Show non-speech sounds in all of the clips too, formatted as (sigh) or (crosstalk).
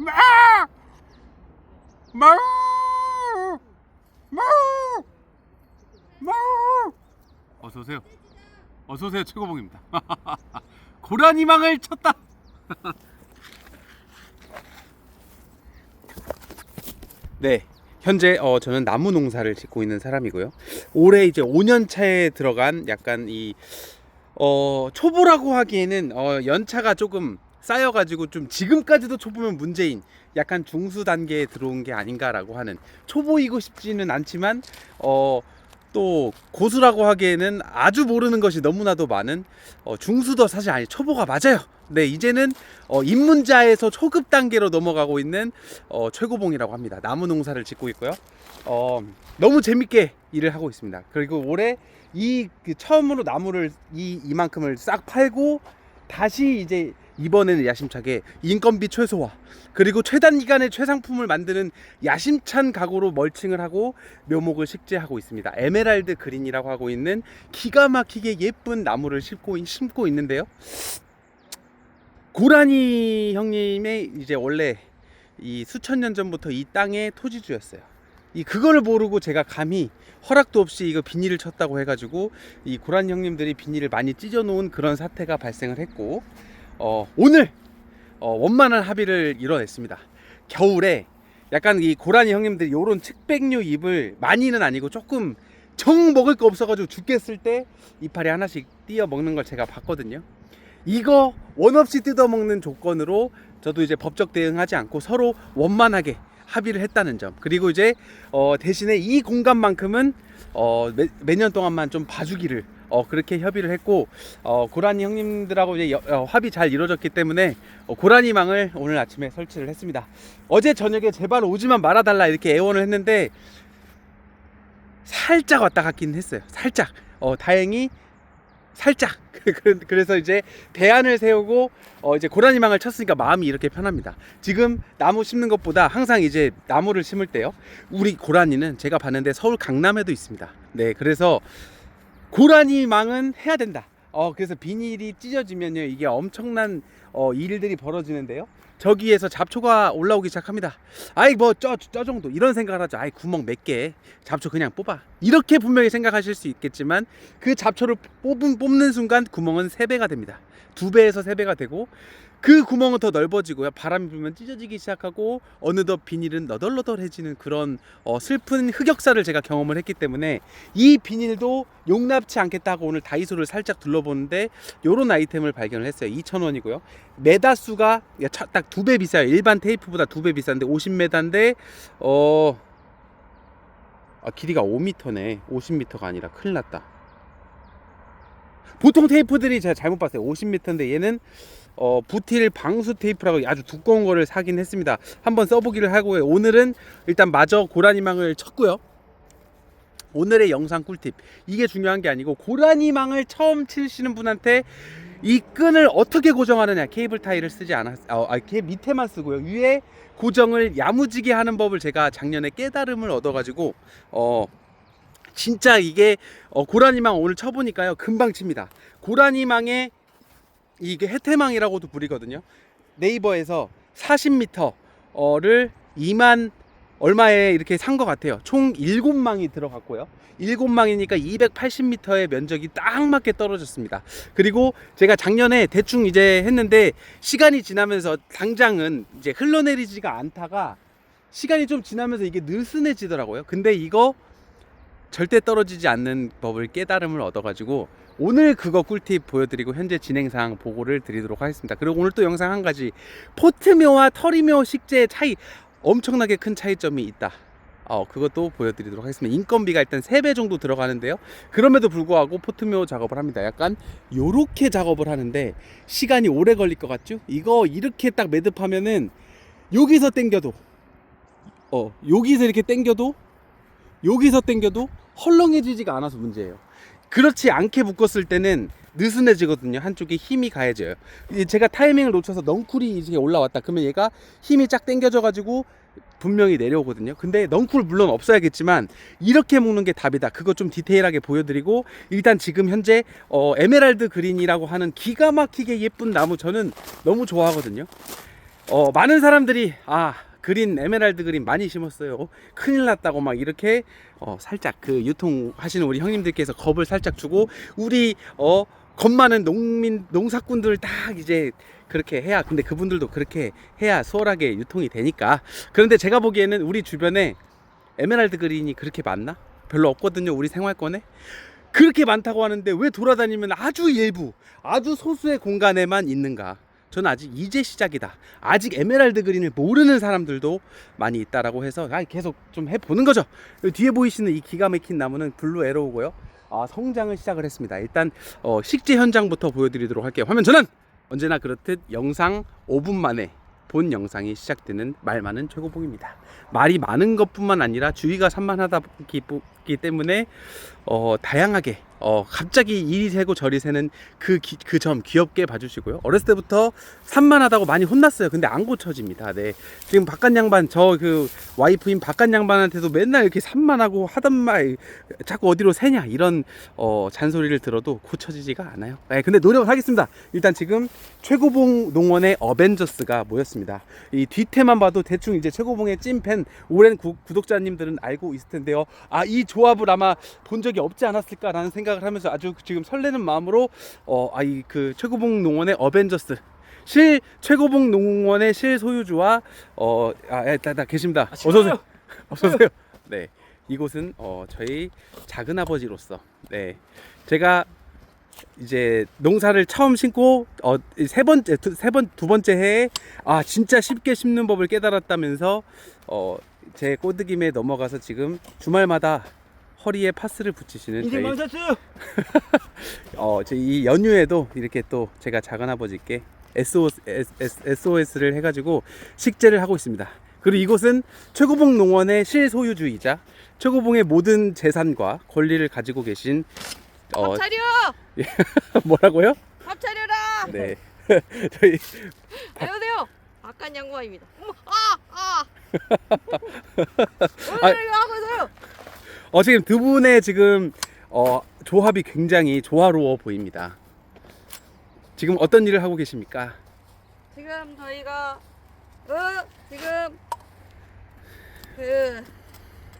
마! 마우! 마우! 마우! 어서 오세요. 어서 오세요. 최고봉입니다. (laughs) 고라니망을 쳤다. (laughs) 네. 현재 어, 저는 나무 농사를 짓고 있는 사람이고요. 올해 이제 5년 차에 들어간 약간 이 어, 초보라고 하기에는 어, 연차가 조금 쌓여가지고 좀 지금까지도 초보면 문제인 약간 중수 단계에 들어온 게 아닌가라고 하는 초보이고 싶지는 않지만 어, 또 고수라고 하기에는 아주 모르는 것이 너무나도 많은 어, 중수도 사실 아니 초보가 맞아요. 네 이제는 어, 입문자에서 초급 단계로 넘어가고 있는 어, 최고봉이라고 합니다. 나무 농사를 짓고 있고요. 어, 너무 재밌게 일을 하고 있습니다. 그리고 올해 이 그 처음으로 나무를 이 이만큼을 싹 팔고 다시 이제 이번에는 야심차게 인건비 최소화 그리고 최단 기간에 최상품을 만드는 야심찬 각오로 멀칭을 하고 묘목을 식재하고 있습니다. 에메랄드 그린이라고 하고 있는 기가 막히게 예쁜 나무를 심고, 심고 있는데요. 고라니 형님의 이제 원래 이 수천 년 전부터 이 땅의 토지주였어요. 이 그거를 모르고 제가 감히 허락도 없이 이거 비닐을 쳤다고 해가지고 이 고라니 형님들이 비닐을 많이 찢어 놓은 그런 사태가 발생을 했고 어, 오늘 어, 원만한 합의를 이뤄냈습니다. 겨울에 약간 이 고라니 형님들이 요런 측백류 잎을 많이는 아니고 조금 정 먹을 거 없어가지고 죽겠을 때 이파리 하나씩 띄어 먹는 걸 제가 봤거든요. 이거 원 없이 뜯어 먹는 조건으로 저도 이제 법적 대응하지 않고 서로 원만하게 합의를 했다는 점. 그리고 이제 어, 대신에 이 공간만큼은 어, 몇년 동안만 좀 봐주기를 어, 그렇게 협의를 했고 어, 고라니 형님들하고 이제 여- 어, 합의 잘 이루어졌기 때문에 어, 고라니망을 오늘 아침에 설치를 했습니다. 어제 저녁에 제발 오지만 말아달라 이렇게 애원을 했는데 살짝 왔다 갔긴 했어요. 살짝. 어, 다행히 살짝. (laughs) 그- 그래서 이제 대안을 세우고 어, 이제 고라니망을 쳤으니까 마음이 이렇게 편합니다. 지금 나무 심는 것보다 항상 이제 나무를 심을 때요. 우리 고라니는 제가 봤는데 서울 강남에도 있습니다. 네, 그래서 고라니 망은 해야 된다. 어, 그래서 비닐이 찢어지면요, 이게 엄청난 어, 일들이 벌어지는데요. 저기에서 잡초가 올라오기 시작합니다. 아이 뭐 저 저 정도 이런 생각을 하죠. 아이 구멍 몇 개, 잡초 그냥 뽑아. 이렇게 분명히 생각하실 수 있겠지만 그 잡초를 뽑은 뽑는 순간 구멍은 세 배가 됩니다. 두 배에서 세 배가 되고 그 구멍은 더 넓어지고요. 바람이 불면 찢어지기 시작하고 어느덧 비닐은 너덜너덜해지는 그런 어, 슬픈 흑역사를 제가 경험을 했기 때문에 이 비닐도 용납치 않겠다고 오늘 다이소를 살짝 둘러보는데 요런 아이템을 발견을 했어요. 2,000원이고요. 메다 수가 딱 두 배 비싸요. 일반 테이프보다 두 배 비싼데 50메다인데 어 아, 길이가 5m네. 50m가 아니라 큰일 났다. 보통 테이프들이 제가 잘못 봤어요. 50m인데 얘는 어, 부틸 방수 테이프라고 아주 두꺼운 거를 사긴 했습니다. 한번 써보기를 하고요. 오늘은 일단 마저 고라니망을 쳤고요. 오늘의 영상 꿀팁 이게 중요한 게 아니고 고라니망을 처음 치시는 분한테 이 끈을 어떻게 고정하느냐 케이블 타이를 쓰지 않았 어, 아, 걔 밑에만 쓰고요 위에 고정을 야무지게 하는 법을 제가 작년에 깨달음을 얻어가지고 어 진짜 이게 어, 고라니망 오늘 쳐보니까요 금방 칩니다 고라니망의 이게 해태망이라고도 부리거든요 네이버에서 40m를 2만 얼마에 이렇게 산 것 같아요. 총 7망이 들어갔고요. 7망이니까 280m의 면적이 딱 맞게 떨어졌습니다. 그리고 제가 작년에 대충 이제 했는데 시간이 지나면서 당장은 이제 흘러내리지가 않다가 시간이 좀 지나면서 이게 느슨해지더라고요. 근데 이거 절대 떨어지지 않는 법을 깨달음을 얻어가지고 오늘 그거 꿀팁 보여드리고 현재 진행상 보고를 드리도록 하겠습니다. 그리고 오늘 또 영상 한 가지 포트묘와 터리묘 식재의 차이 엄청나게 큰 차이점이 있다. 어, 그것도 보여드리도록 하겠습니다. 인건비가 일단 3배 정도 들어가는데요. 그럼에도 불구하고 포트묘 작업을 합니다. 약간 요렇게 작업을 하는데 시간이 오래 걸릴 것 같죠? 이거 이렇게 딱 매듭하면은 여기서 당겨도 어, 여기서 이렇게 당겨도 여기서 당겨도 헐렁해지지가 않아서 문제예요. 그렇지 않게 묶었을 때는 느슨해지거든요. 한쪽에 힘이 가해져요. 이 제가 타이밍을 놓쳐서 넝쿨이 이제 올라왔다. 그러면 얘가 힘이 쫙 당겨져가지고 분명히 내려오거든요. 근데 넝쿨 물론 없어야겠지만 이렇게 묶는 게 답이다. 그거 좀 디테일하게 보여드리고 일단 지금 현재 어, 에메랄드 그린이라고 하는 기가 막히게 예쁜 나무 저는 너무 좋아하거든요. 어, 많은 사람들이 아 그린 에메랄드 그린 많이 심었어요. 큰일 났다고 막 이렇게 어, 살짝 그 유통하시는 우리 형님들께서 겁을 살짝 주고 우리 어, 겁 많은 농민 농사꾼들 딱 이제 그렇게 해야 근데 그분들도 그렇게 해야 수월하게 유통이 되니까 그런데 제가 보기에는 우리 주변에 에메랄드 그린이 그렇게 많나? 별로 없거든요. 우리 생활권에. 그렇게 많다고 하는데 왜 돌아다니면 아주 일부, 아주 소수의 공간에만 있는가? 저는 아직 이제 시작이다. 아직 에메랄드 그린을 모르는 사람들도 많이 있다라고 해서 아, 계속 좀 해보는 거죠. 뒤에 보이시는 이 기가 막힌 나무는 블루 에로우고요. 아, 성장을 시작을 했습니다. 일단 어, 식재 현장부터 보여드리도록 할게요. 화면 전환! 언제나 그렇듯 영상 5분 만에 본 영상이 시작되는 말 많은 최고봉입니다. 말이 많은 것뿐만 아니라 주의가 산만하다기 때문에 어, 다양하게 어, 갑자기 이리 새고 저리 새는 그 그 점 귀엽게 봐주시고요. 어렸을 때부터 산만하다고 많이 혼났어요. 근데 안 고쳐집니다. 네. 지금 바깥 양반 저 그 와이프인 바깥 양반한테도 맨날 이렇게 산만하고 하던 말 자꾸 어디로 새냐 이런 어, 잔소리를 들어도 고쳐지지가 않아요. 네, 근데 노력을 하겠습니다. 일단 지금 최고봉 농원의 어벤져스가 모였습니다. 이 뒤태만 봐도 대충 이제 최고봉의 찐팬 오랜 구, 구독자님들은 알고 있을 텐데요. 아 이 조합을 아마 본 적이 없지 않았을까라는 생각 을 하면서 아주 지금 설레는 마음으로 어 아이 그 최고봉 농원의 어벤져스 실 최고봉 농원의 실 소유주와 어아 일단 다 계십니다. 어서 오세요. (laughs) 어서 오세요. 네. 이곳은 어 저희 작은 아버지로서 네. 제가 이제 농사를 처음 심고 어 세 번째 세번두 번째 해에 아 진짜 쉽게 심는 법을 깨달았다면서 어 제 꼬드김에 넘어가서 지금 주말마다 허리에 파스를 붙이시는 인생 저희 망쳤어요. 어, 제이 연휴에도 이렇게 또 제가 작은 아버지께 SOS, SOS를 해가지고 식재를 하고 있습니다. 그리고 이곳은 최고봉 농원의 실소유주이자 최고봉의 모든 재산과 권리를 가지고 계신 어, 밥 차려! 뭐라고요? 밥 차려라! 네. 저희 안녕하세요. 아깐 양구아입니다. 어머, 아, 아. 아. 오늘 이거 하고 있어요. 어, 지금 두 분의 지금 어, 조합이 굉장히 조화로워 보입니다. 지금 어떤 일을 하고 계십니까? 지금 저희가 어 지금 그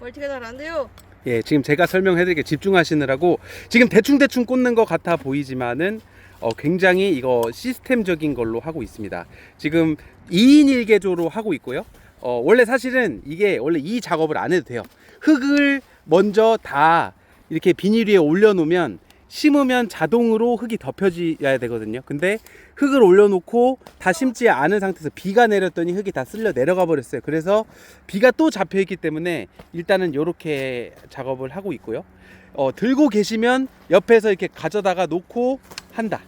멀티가 잘 안 돼요. 예, 지금 제가 설명해드릴게 집중하시느라고 지금 대충 대충 꽂는 것 같아 보이지만은 어, 굉장히 이거 시스템적인 걸로 하고 있습니다. 지금 2인 1개조로 하고 있고요. 어, 원래 사실은 이게 원래 이 작업을 안 해도 돼요. 흙을 먼저 다 이렇게 비닐 위에 올려놓으면 심으면 자동으로 흙이 덮여져야 되거든요. 근데 흙을 올려놓고 다 심지 않은 상태에서 비가 내렸더니 흙이 다 쓸려 내려가 버렸어요. 그래서 비가 또 잡혀 있기 때문에 일단은 이렇게 작업을 하고 있고요. 어, 들고 계시면 옆에서 이렇게 가져다가 놓고 한다.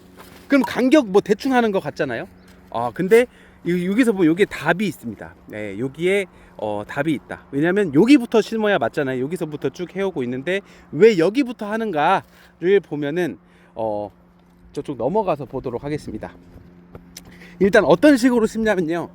그럼 간격 뭐 대충 하는 것 같잖아요. 아 근데 이- 여기서 보면 여기에 답이 있습니다. 네, 여기에 어, 답이 있다. 왜냐하면 여기부터 심어야 맞잖아요. 여기서부터 쭉 해오고 있는데 왜 여기부터 하는가를 보면은 어, 저쪽 넘어가서 보도록 하겠습니다. 일단 어떤 식으로 심냐면요.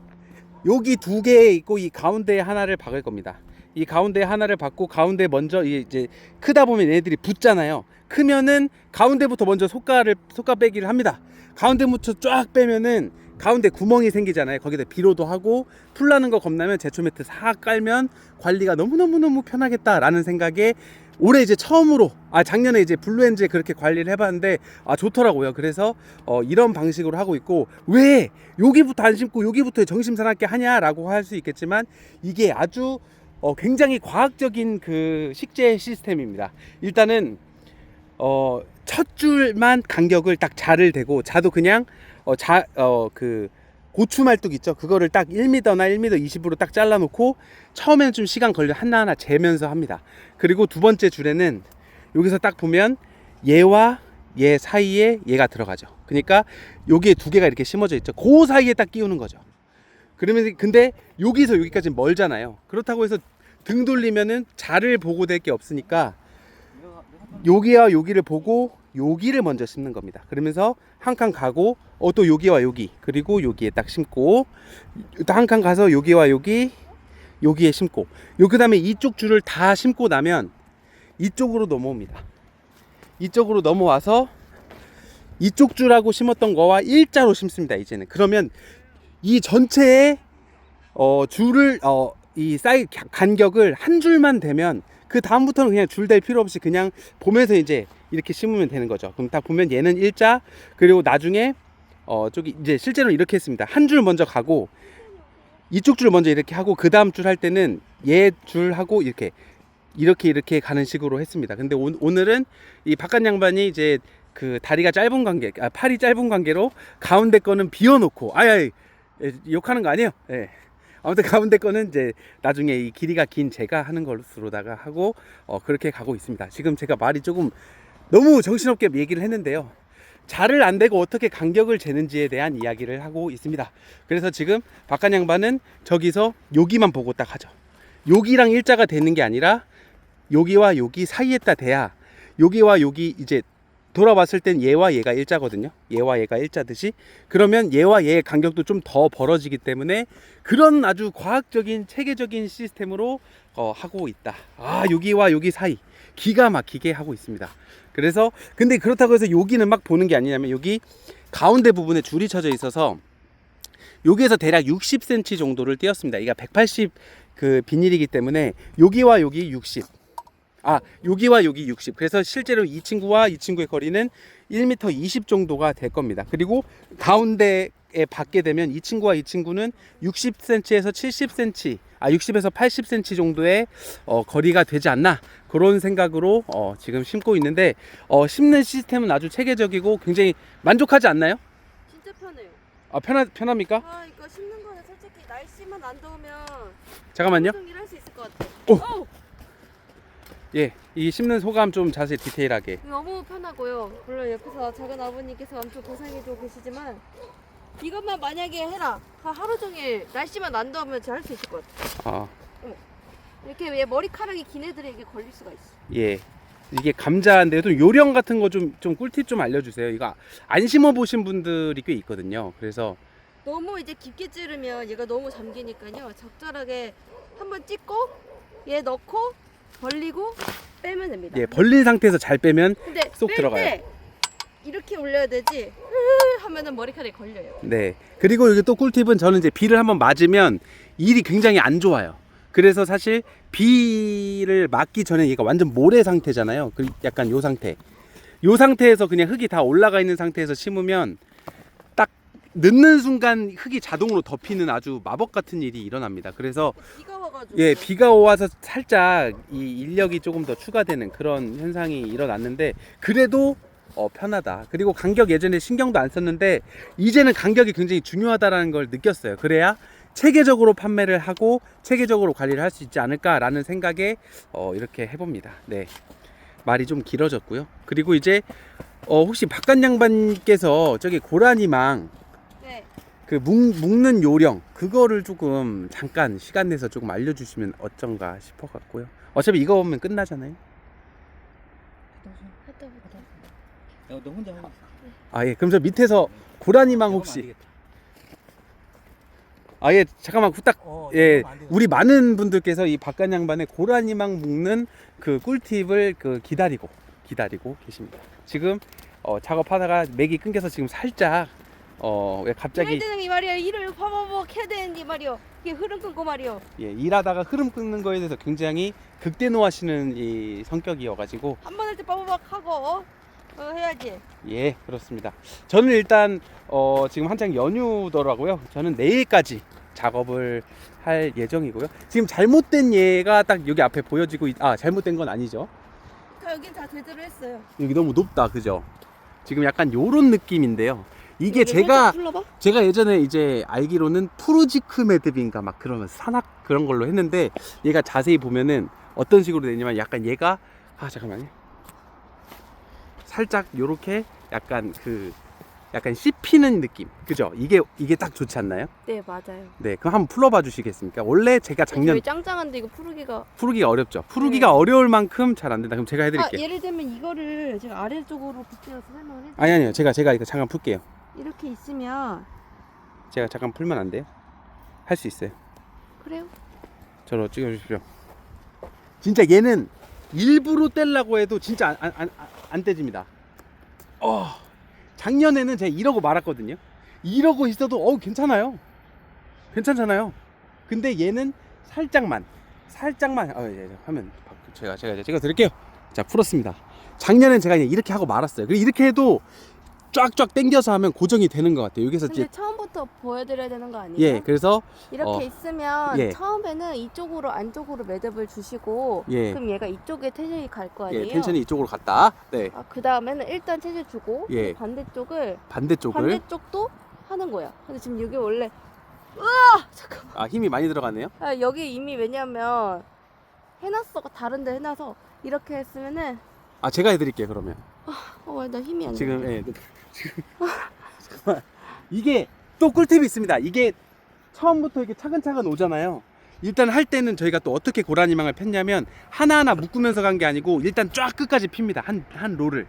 여기 두 개 있고 이 가운데에 하나를 박을 겁니다. 이 가운데 하나를 박고 가운데 먼저 이- 이제 크다 보면 얘네들이 붙잖아요. 크면은 가운데부터 먼저 속가를 속가 빼기를 합니다. 가운데부터 쫙 빼면은 가운데 구멍이 생기잖아요. 거기다 비료도 하고 풀 나는 거 겁나면 제초 매트 싹 깔면 관리가 너무너무너무 편하겠다라는 생각에 올해 이제 처음으로 아 작년에 이제 블루엔즈에 그렇게 관리를 해봤는데 아 좋더라고요. 그래서 어, 이런 방식으로 하고 있고 왜 여기부터 안 심고 여기부터 정심산하게 하냐라고 할 수 있겠지만 이게 아주 어, 굉장히 과학적인 그 식재 시스템입니다. 일단은 어, 첫 줄만 간격을 딱 자를 대고 자도 그냥 어, 자, 어, 그 고추 말뚝 있죠. 그거를 딱 1m나 1m 20으로 딱 잘라놓고 처음에는 좀 시간 걸려 하나하나 재면서 합니다. 그리고 두 번째 줄에는 여기서 딱 보면 얘와 얘 사이에 얘가 들어가죠. 그러니까 여기에 두 개가 이렇게 심어져 있죠. 그 사이에 딱 끼우는 거죠. 그러면 근데 여기서 여기까지 멀잖아요. 그렇다고 해서 등 돌리면은 자를 보고 될 게 없으니까 여기와 여기를 보고 여기를 먼저 심는 겁니다. 그러면서 한 칸 가고 어 또 여기와 여기 그리고 여기에 딱 심고 또 한 칸 가서 여기와 여기 여기에 심고 요 그다음에 이쪽 줄을 다 심고 나면 이쪽으로 넘어옵니다. 이쪽으로 넘어와서 이쪽 줄하고 심었던 거와 일자로 심습니다. 이제는 그러면 이 전체에 어, 줄을 어, 이 사이 간격을 한 줄만 되면 그 다음부터는 그냥 줄 댈 필요 없이 그냥 보면서 이제 이렇게 심으면 되는 거죠. 그럼 딱 보면 얘는 일자 그리고 나중에 어 저기 이제 실제로 이렇게 했습니다. 한 줄 먼저 가고 이쪽 줄 먼저 이렇게 하고 그 다음 줄 할 때는 얘 줄 하고 이렇게 이렇게 이렇게 가는 식으로 했습니다. 근데 오, 오늘은 이 바깥 양반이 이제 그 다리가 짧은 관계, 아, 팔이 짧은 관계로 가운데 거는 비워놓고 아야 예, 욕하는 거 아니에요. 예. 아무튼 가운데 거는 이제 나중에 이 길이가 긴 제가 하는 것으로다가 하고 어, 그렇게 가고 있습니다. 지금 제가 말이 조금 너무 정신없게 얘기를 했는데요. 잘을 안 되고 어떻게 간격을 재는지에 대한 이야기를 하고 있습니다. 그래서 지금 박간 양반은 저기서 여기만 보고 딱 하죠. 여기랑 일자가 되는 게 아니라 여기와 여기 사이에다 대야 여기와 여기 이제 돌아봤을 땐 얘와 얘가 일자거든요. 얘와 얘가 일자듯이 그러면 얘와 얘의 간격도 좀 더 벌어지기 때문에 그런 아주 과학적인 체계적인 시스템으로 어, 하고 있다. 아 여기와 여기 사이 기가 막히게 하고 있습니다. 그래서 근데 그렇다고 해서 여기는 막 보는 게 아니냐면 여기 가운데 부분에 줄이 쳐져 있어서 여기에서 대략 60cm 정도를 띄었습니다. 이가 180 그 비닐이기 때문에 여기와 여기 60. 아, 여기와 여기 60. 그래서 실제로 이 친구와 이 친구의 거리는 1m 20 정도가 될 겁니다. 그리고 가운데에 받게 되면 이 친구와 이 친구는 60cm에서 70cm, 아 60에서 80cm 정도의 어, 거리가 되지 않나 그런 생각으로 어, 지금 심고 있는데 어, 심는 시스템은 아주 체계적이고 굉장히 만족하지 않나요? 진짜 편해요. 아 편하 편합니까? 아 이거 심는 거는 솔직히 날씨만 안 더우면 잠깐만요. 계속 일할 수 있을 것 같아. 오! 어우, 예, 이 심는 소감 좀 자세히 디테일하게. 너무 편하고요. 물론 옆에서 작은 아버님께서 엄청 고생해주고 계시지만 이것만 만약에 해라 하- 하루 종일 날씨만 안 더우면 제가 할수 있을 것 같아. 아, 이렇게 왜 머리카락이 긴 애들에게 걸릴 수가 있어. 예. 이게 감자인데도 요령 같은 거 좀 좀 꿀팁 좀 알려주세요. 이거 안 심어 보신 분들이 꽤 있거든요. 그래서 너무 이제 깊게 찌르면 얘가 너무 잠기니까요. 적절하게 한번 찍고 얘 넣고 벌리고 빼면 됩니다. 예 벌린 상태에서 잘 빼면 근데 쏙 뺄 들어가요. 때 이렇게 올려야 되지. 흐 하면은 머리카락이 걸려요. 네. 그리고 여기 또 꿀팁은 저는 이제 비를 한번 맞으면 일이 굉장히 안 좋아요. 그래서 사실 비를 맞기 전에 얘가 완전 모래 상태잖아요. 그 약간 요 상태. 요 상태에서 그냥 흙이 다 올라가 있는 상태에서 심으면 딱 넣는 순간 흙이 자동으로 덮이는 아주 마법 같은 일이 일어납니다. 그래서 비가 와가지고. 예, 비가 와서 살짝 이 인력이 조금 더 추가되는 그런 현상이 일어났는데 그래도 어, 편하다. 그리고 간격 예전에 신경도 안 썼는데 이제는 간격이 굉장히 중요하다라는 걸 느꼈어요. 그래야 체계적으로 판매를 하고 체계적으로 관리를 할 수 있지 않을까라는 생각에 어, 이렇게 해봅니다. 네. 말이 좀 길어졌고요. 그리고 이제 어, 혹시 바깥 양반께서 저기 고라니망 네. 그 묵, 는 요령 그거를 조금 잠깐 시간 내서 조금 알려주시면 어쩐가 싶어 갖고요. 어차피 이거 보면 끝나잖아요. 야, 너 혼자 하고 있어. 아 예, 그럼 저 밑에서 고라니망 혹시 아 예, 잠깐만 후딱 어, 예, 이러면 안 되죠. 우리 많은 분들께서 이 바깥 양반의 고라니망 묶는 그 꿀팁을 그 기다리고 기다리고 계십니다. 지금 어, 작업하다가 맥이 끊겨서 지금 살짝 어, 왜 갑자기 때는 이 말이야. 일을 버버벅 해야 되는데 말이요. 이게 흐름 끊고 말이요. 예, 일하다가 흐름 끊는 거에 대해서 굉장히 극대노하시는 이 성격이어가지고 한 번 할때 버버벅 하고 어, 어, 해야지. 예 그렇습니다. 저는 일단 어, 지금 한창 연휴더라고요. 저는 내일까지 작업을 할 예정이고요. 지금 잘못된 예가 딱 여기 앞에 보여지고 있, 아 잘못된 건 아니죠. 다 여긴 다 제대로 했어요. 여기 너무 높다, 그죠? 지금 약간 요런 느낌인데요. 이게 제가. 제가 예전에 이제 알기로는 푸르지크 매듭인가 막 그러면 산악 그런 걸로 했는데 얘가 자세히 보면은 어떤 식으로 되냐면 약간 얘가 아 잠깐만요. 살짝 요렇게 약간 그 약간 씹히는 느낌. 그죠? 이게 이게 딱 좋지 않나요? 네 맞아요. 네 그럼 한번 풀어봐 주시겠습니까? 원래 제가 작년 저희 짱짱한데 이거 풀기가. 풀기가 어렵죠. 풀기가 어려울 만큼 잘 안 된다. 그럼 제가 아 해드릴게요. 예를 들면 이거를 제가 아래쪽으로 빗대어서 설명을 해. 아니 아니요. 제가 제가 이거 잠깐 풀게요 이렇게 있으면 제가 잠깐 풀면 안 돼요 할 수 있어요 그래요? 저로 찍어주십시오. 진짜 얘는 일부러 떼려고 해도 진짜 안, 안, 안, 안 떼집니다. 어, 작년에는 제가 이러고 말았거든요. 이러고 있어도 어우 괜찮아요. 괜찮잖아요. 근데 얘는 살짝만, 살짝만. 어, 예, 예, 화면 바- 제가 제가 이제 제가 드릴게요. 자 풀었습니다. 작년엔 제가 이렇게 하고 말았어요. 그리고 이렇게 해도 쫙쫙 당겨서 하면 고정이 되는 것 같아요. 여기서 근데 이제 처음부터 보여드려야 되는 거 아니에요? 예, 그래서 이렇게 어. 있으면 예. 처음에는 이쪽으로 안쪽으로 매듭을 주시고 예, 그럼 얘가 이쪽에 텐션이 갈 거 아니에요? 예, 텐션이 이쪽으로 갔다. 네, 아, 그 다음에는 일단 체질 주고 예. 반대쪽을 반대쪽을 반대쪽도 하는 거야. 근데 지금 여기 원래 으아 잠깐만. 아 힘이 많이 들어가네요. 아, 여기 이미 왜냐면 해놨어 다른데 해놔서 이렇게 했으면은 아 제가 해드릴게요 그러면. 어나 힘이 안 지금 나. 예, (laughs) 지금 잠깐만. 이게 또 꿀팁이 있습니다. 이게 처음부터 이렇게 차근차근 오잖아요. 일단 할 때는 저희가 또 어떻게 고라니망을 폈냐면 하나하나 묶으면서 간 게 아니고 일단 쫙 끝까지 핍니다. 한 한 롤을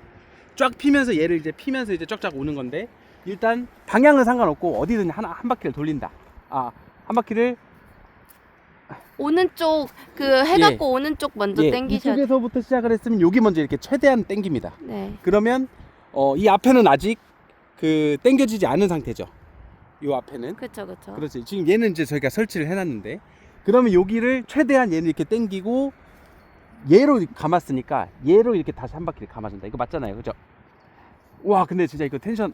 쫙 피면서 얘를 이제 피면서 이제 쫙쫙 오는 건데 일단 방향은 상관없고 어디든 하나 한 바퀴를 돌린다. 아 한 바퀴를 오는 쪽그 해갖고 오는 쪽 먼저 예, 당기셔야 돼. 이쪽에서부터 시작을 했으면 여기 먼저 이렇게 최대한 당깁니다. 네. 그러면 어, 이 앞에는 아직 그 당겨지지 않은 상태죠. 이 앞에는 그쵸 그쵸. 그렇지. 지금 얘는 이제 저희가 설치를 해놨는데 그러면 여기를 최대한 얘는 이렇게 당기고 얘로 감았으니까 얘로 이렇게 다시 한 바퀴를 감아준다. 이거 맞잖아요, 그죠? 와, 근데 진짜 이거 텐션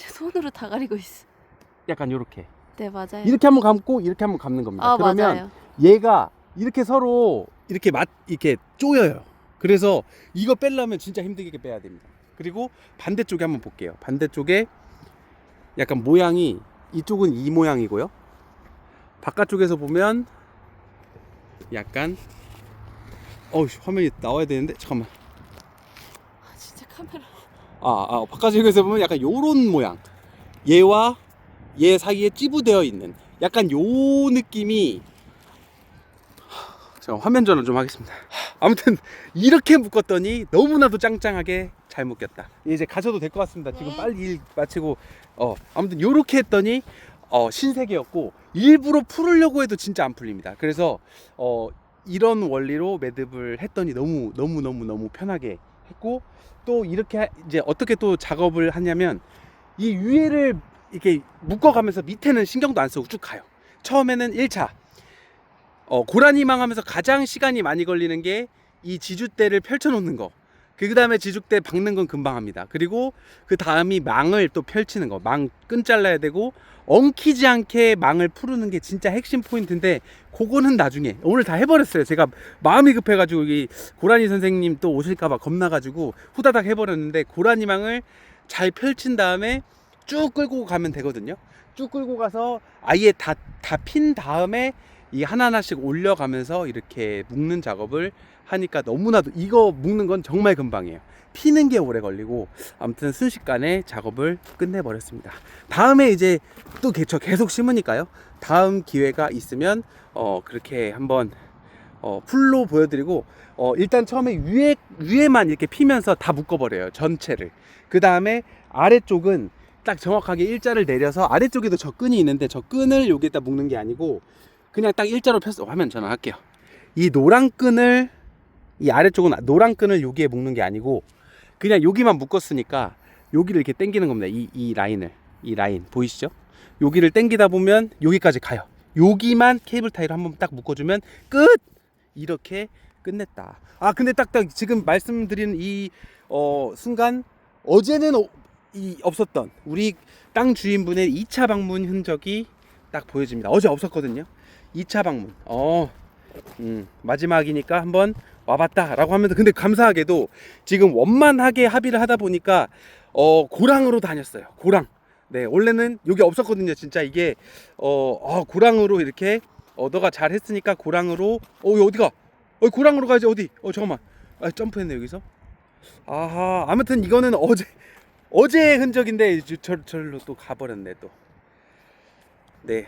제 손으로 다 가리고 있어. 약간 요렇게 네 맞아요. 이렇게 한번 감고 이렇게 한번 감는 겁니다. 아 그러면 맞아요. 얘가 이렇게 서로 이렇게 맞 이렇게 쪼여요. 그래서 이거 빼려면 진짜 힘들게 빼야 됩니다. 그리고 반대쪽에 한번 볼게요. 반대쪽에 약간 모양이 이쪽은 이 모양이고요. 바깥쪽에서 보면 약간 어우 화면이 나와야 되는데 잠깐만. 아, 진짜 카메라. 아, 아 바깥쪽에서 보면 약간 요런 모양. 얘와 얘 사이에 찌부되어 있는 약간 요 느낌이 제가 화면 전환 좀 하겠습니다. 아무튼 이렇게 묶었더니 너무나도 짱짱하게 잘 묶였다. 이제 가셔도 될 것 같습니다. 지금 네. 빨리 일 마치고 어 아무튼 요렇게 했더니 어 신세계였고 일부러 풀으려고 해도 진짜 안 풀립니다. 그래서 어 이런 원리로 매듭을 했더니 너무 너무 너무 너무 편하게 했고 또 이렇게 하- 이제 어떻게 또 작업을 하냐면 이 위에를 이렇게 묶어가면서 밑에는 신경도 안 쓰고 쭉 가요. 처음에는 1차 어, 고라니망 하면서 가장 시간이 많이 걸리는 게 이 지주대를 펼쳐놓는 거. 그 다음에 지주대 박는 건 금방 합니다. 그리고 그 다음이 망을 또 펼치는 거. 망 끈 잘라야 되고 엉키지 않게 망을 푸르는 게 진짜 핵심 포인트인데 그거는 나중에 오늘 다 해버렸어요. 제가 마음이 급해가지고 이 고라니 선생님 또 오실까봐 겁나가지고 후다닥 해버렸는데 고라니 망을 잘 펼친 다음에 쭉 끌고 가면 되거든요. 쭉 끌고 가서 아예 다 다 핀 다음에 이 하나하나씩 올려가면서 이렇게 묶는 작업을 하니까 너무나도 이거 묶는 건 정말 금방이에요. 피는 게 오래 걸리고 아무튼 순식간에 작업을 끝내버렸습니다. 다음에 이제 또 저 계속 심으니까요. 다음 기회가 있으면 어 그렇게 한번 어 풀로 보여드리고 어 일단 처음에 위에 위에만 이렇게 피면서 다 묶어버려요 전체를. 그 다음에 아래쪽은 딱 정확하게 일자를 내려서 아래쪽에도 저 끈이 있는데 저 끈을 여기에다 묶는 게 아니고 그냥 딱 일자로 폈어 화면 전환할게요. 이 노란 끈을 이 아래쪽은 노란 끈을 여기에 묶는 게 아니고 그냥 여기만 묶었으니까 여기를 이렇게 당기는 겁니다. 이, 이 라인을 이 라인 보이시죠? 여기를 당기다 보면 여기까지 가요. 여기만 케이블 타이를 한번 딱 묶어주면 끝 이렇게 끝냈다. 아 근데 딱딱 지금 말씀드린 이 어, 순간 어제는 어- 이 없었던 우리 땅 주인분의 2차 방문 흔적이 딱 보여집니다. 어제 없었거든요. 2차 방문. 어, 음, 마지막이니까 한번 와봤다라고 하면서 근데 감사하게도 지금 원만하게 합의를 하다 보니까 어 고랑으로 다녔어요. 고랑. 네, 원래는 여기 없었거든요. 진짜 이게 어, 아, 고랑으로 이렇게 어, 너가 잘 했으니까 고랑으로 어, 어디가? 어, 고랑으로 가야지 어디? 어, 잠깐만. 아, 점프했네 여기서. 아하, 아무튼 이거는 어제 어제의 흔적인데 저- 저, 절로 또 가버렸네 또. 네.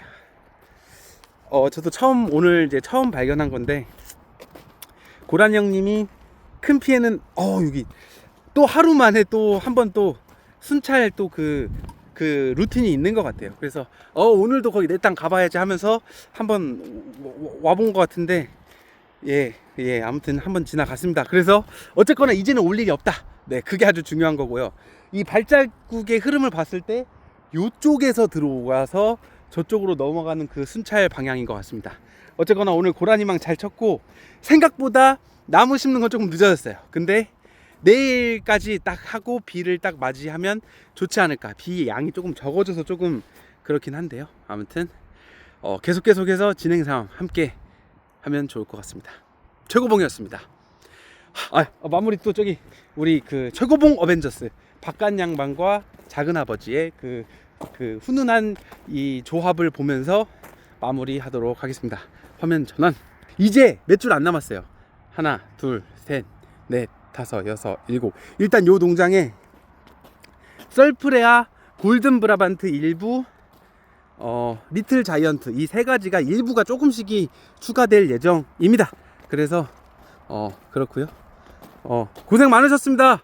어, 저도 처음 오늘 이제 처음 발견한 건데 고란 형님이 큰 피해는 어 여기 또 하루 만에 또 한 번 또 순찰 또그그 루틴이 있는 것 같아요. 그래서 어 오늘도 거기 내 땅 가봐야지 하면서 한번 와본 것 같은데 예, 예, 아무튼 한번 지나갔습니다. 그래서 어쨌거나 이제는 올 일이 없다. 네, 그게 아주 중요한 거고요. 이 발자국의 흐름을 봤을 때 요쪽에서 들어와서 저쪽으로 넘어가는 그 순찰 방향인 것 같습니다. 어쨌거나 오늘 고라니망 잘 쳤고 생각보다 나무 심는 건 조금 늦어졌어요. 근데 내일까지 딱 하고 비를 딱 맞이하면 좋지 않을까. 비 양이 조금 적어져서 조금 그렇긴 한데요. 아무튼 어, 계속 계속해서 진행 상황 함께 하면 좋을 것 같습니다. 최고봉이었습니다. 아 어, 마무리 또 저기 우리 그 최고봉 어벤져스 박간 양반과 작은 아버지의 그, 그 훈훈한 이 조합을 보면서 마무리하도록 하겠습니다. 화면 전환. 이제 몇 줄 안 남았어요. 하나, 둘, 셋, 넷, 다섯, 여섯, 일곱. 일단 요 농장에 썰프레아 골든 브라반트 일부 어, 리틀 자이언트 이 세 가지가 일부가 조금씩이 추가될 예정입니다. 그래서 어, 그렇고요. 어, 고생 많으셨습니다.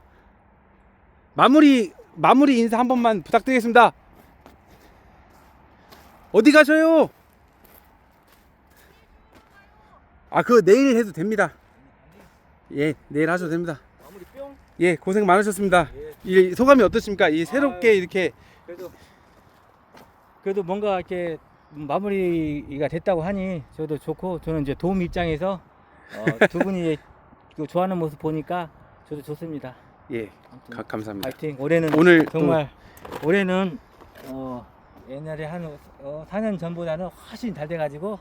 마무리 마무리 인사 한 번만 부탁드리겠습니다. 어디 가셔요? 아, 그거 내일 해도 됩니다. 예, 내일 하셔도 됩니다. 마무리 뿅. 예, 고생 많으셨습니다. 예. 이 소감이 어떠십니까? 이 새롭게 이렇게 그래도 그래도 뭔가 이렇게 마무리가 됐다고 하니 저도 좋고 저는 이제 도움 입장에서 어, (laughs) 두 분이 그 좋아하는 모습 보니까 저도 좋습니다. 예, 아무튼 가, 감사합니다. 파이팅. 올해는 오늘 또 정말 올해는 어, 옛날에 한 어, 4년 전보다는 훨씬 잘 돼가지고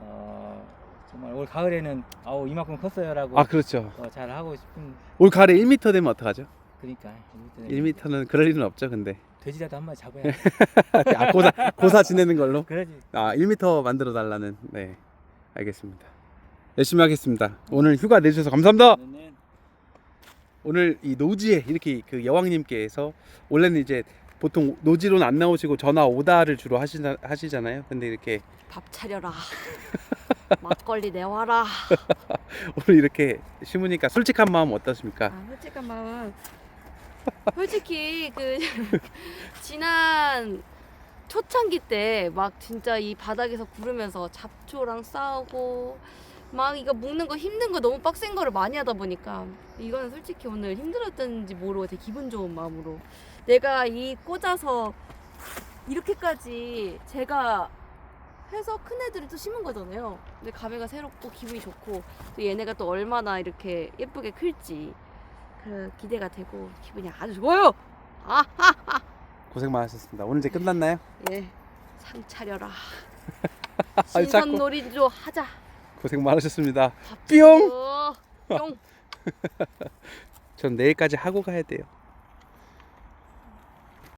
어, 정말 올 가을에는 아우 이만큼 컸어요라고 아, 그렇죠. 어, 잘 하고 싶은 올 가을에 1m 되면 어떡하죠? 그러니까 1m는 그럴 일은 없죠, 근데. 돼지라도 한 마리 잡아야 (laughs) 아, 고사 고사 지내는 걸로. 그러지 아, 1m 만들어 달라는. 네. 알겠습니다. 열심히 하겠습니다. 오늘 휴가 내주셔서 감사합니다. 네. 오늘 이 노지에 이렇게 그 여왕님께서 원래는 이제 보통 노지로는 안 나오시고 전화 오다를 주로 하시나, 하시잖아요. 근데 이렇게 밥 차려라. 막걸리 내와라. (laughs) 오늘 이렇게 심으니까 솔직한 마음 어떠십니까? 아, 솔직한 마음. 솔직히 그 (laughs) 지난 초창기 때 막 진짜 이 바닥에서 구르면서 잡초랑 싸우고 막 이거 묶는 거 힘든 거 너무 빡센 거를 많이 하다 보니까 이거는 솔직히 오늘 힘들었던지 모르고 되게 기분 좋은 마음으로 내가 이 꽂아서 이렇게까지 제가 해서 큰 애들을 또 심은 거잖아요. 근데 감회가 새롭고 기분이 좋고 또 얘네가 또 얼마나 이렇게 예쁘게 클지 그 기대가 되고 기분이 아주 좋아요. 아, 고생 많으셨습니다. 오늘 이제 끝났나요? 예, 상 차려라. (laughs) 아이, 자꾸- 신선놀이도 하자. 고생 많으셨습니다. 밥 뿅! 뿅. (laughs) 전 내일까지 하고 가야 돼요.